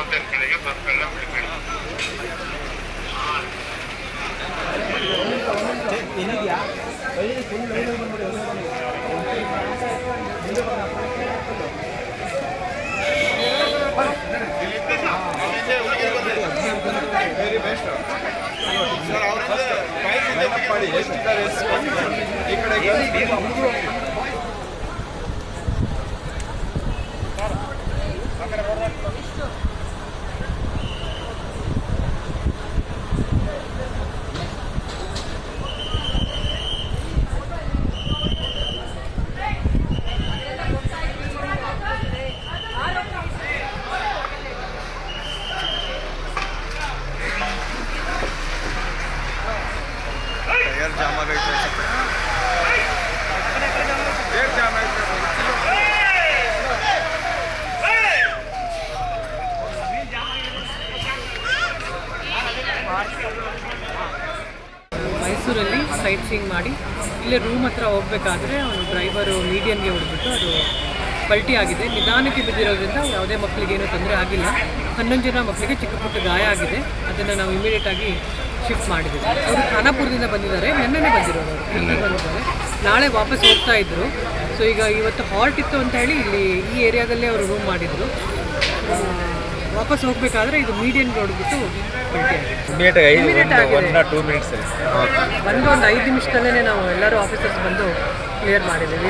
P S tyre jam ಆಗೈತೆ ಆಗೈತೆ ಮೈಸೂರಲ್ಲಿ ಸೈಟ್ ಸೀಯಿಂಗ್ ಮಾಡಿ. ಇಲ್ಲೇ ರೂಮ್ ಹತ್ರ ಹೋಗ್ಬೇಕಾದ್ರೆ ಅವನು ಡ್ರೈವರು ಮೀಡಿಯನ್ಗೆ ಹೊಡೆದ್ಬಿಟ್ಟು ಅದು ಪಲ್ಟಿ ಆಗಿದೆ. ನಿಧಾನಕ್ಕೆ ಬಿದ್ದಿರೋದ್ರಿಂದ ಯಾವುದೇ ಮಕ್ಕಳಿಗೇನು ತೊಂದರೆ ಆಗಿಲ್ಲ. ಹನ್ನೊಂದು ಜನ ಮಕ್ಕಳಿಗೆ ಚಿಕ್ಕ ಪುಟ್ಟ ಗಾಯ ಆಗಿದೆ. ಅದನ್ನು ನಾವು ಇಮಿಡಿಯೇಟ್ ಆಗಿ ಶಿಫ್ಟ್ ಮಾಡಿದ್ದೀವಿ ಅವರು ಖಾನಾಪುರದಿಂದ ಬಂದಿದ್ದಾರೆ ನಿನ್ನೆ ಬಂದಿರೋರು ಅವರು. ಬಂದಿದ್ದಾರೆ. ನಾಳೆ ವಾಪಸ್ ಹೋಗ್ತಾ ಇದ್ರು. ಸೊ ಈಗ ಇವತ್ತು ಹಾಲ್ಟ್ ಇತ್ತು ಅಂತ ಹೇಳಿ ಇಲ್ಲಿ ಈ ಏರಿಯಾದಲ್ಲೇ ಅವರು ರೂಮ್ ಮಾಡಿದರು. ವಾಪಸ್ ಹೋಗಬೇಕಾದ್ರೆ ಇದು ಮೀಡಿಯನ್ ರೋಡ್ ಬಿಟ್ಟು ಆಗಿದೆ. ಆಗಿ ಬಂದು ಒಂದು ಐದು ನಿಮಿಷದಲ್ಲೇ ನಾವು ಎಲ್ಲರೂ ಆಫೀಸರ್ಸ್ ಬಂದು ಕ್ಲಿಯರ್ ಮಾಡಿದ್ದೀವಿ